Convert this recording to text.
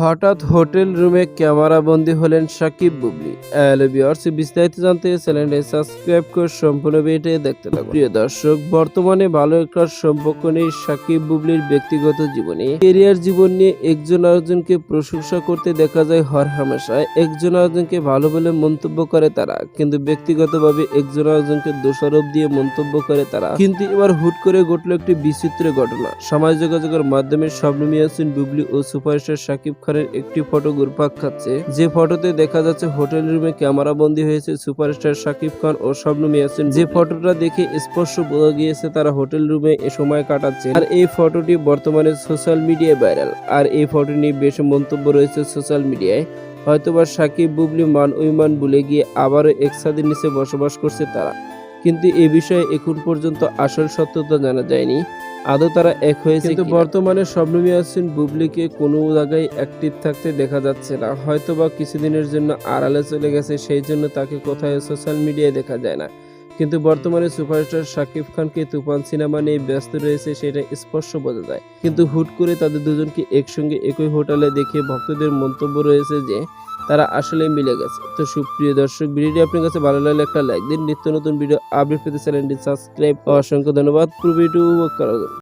হঠাৎ হোটেল রুমে ক্যামেরা বন্দী হলেন সাকিব বুবলি। বিস্তারিত জানতে চ্যানেলটি সাবস্ক্রাইব করে সম্পূর্ণ ভিডিওটি দেখতে থাকুন। প্রিয় দর্শক, বর্তমানে ভালো একটা সম্পর্ক নেই সাকিব বুবলির ব্যক্তিগত জীবনে। কেরিয়ার জীবন নিয়ে একজন আরেকজনকে প্রশংসা করতে দেখা যায় হর হামেশায়। একজন আরেকজনকে ভালো বলে মন্তব্য করে তারা, কিন্তু ব্যক্তিগতভাবে একজন আরেকজনকে দোষারোপ দিয়ে মন্তব্য করে তারা। কিন্তু এবার হুট করে ঘটলো একটি বিচিত্র ঘটনা। সমাজ যোগাযোগের মাধ্যমে শবনম ইয়াসিন বুবলি ও সুপারস্টার শাকিব খানের একটি ফটো ঘুরপাক খাচ্ছে। যে ফটোতে দেখা যাচ্ছে হোটেল রুমে ক্যামেরা বন্দী হয়েছে সুপারস্টার শাকিব খান ও শবনম ইয়াসিন যে ফটোটা দেখে স্পষ্ট বোঝা গিয়েছে তারা হোটেল রুমে এ সময় কাটাচ্ছে আর এই ফটোটি বর্তমানে সোশ্যাল মিডিয়ায় ভাইরাল। আর এই ফটো নিয়ে বেশ মন্তব্য রয়েছে সোশ্যাল মিডিয়ায়। হয়তোবা সাকিব বুবলি, মান অভিমান ভুলে গিয়ে আবারও একসাথে নিচে বসবাস করছে তারা। কিন্তু এ বিষয়ে এখন পর্যন্ত আসল সত্যতা জানা যায়নি। আদৌ তারা এক হয়েছে কিন্তু বর্তমানে শবনম ইয়াসিন বুবলিকে কোনো জায়গায় অ্যাক্টিভ থাকতে দেখা যাচ্ছে না। হয়তো বা কিছুদিনের জন্য আড়ালে চলে গেছে সেই জন্য তাকে কোথায় সোশ্যাল মিডিয়ায় দেখা যায় না। কিন্তু বর্তমানে সুপারস্টার শাকিব খানকে তুফান সিনেমা নিয়ে ব্যস্ত রয়েছে সেটা স্পষ্ট বোঝা যায়। কিন্তু হুট করে তাদের দুজনকে একসঙ্গে একই হোটেলে দেখে ভক্তদের মন্তব্য রয়েছে যে তারা আসলে মিলে গেছে। তো সুপ্রিয় দর্শক ভিডিওটি আপনার কাছে ভালো লাগলে একটা লাইক দিন। নিত্য নতুন ভিডিও আপডেট পেতে চ্যানেলটি সাবস্ক্রাইব অসংখ্য ধন্যবাদ। পুরো ভিডিও জন্য।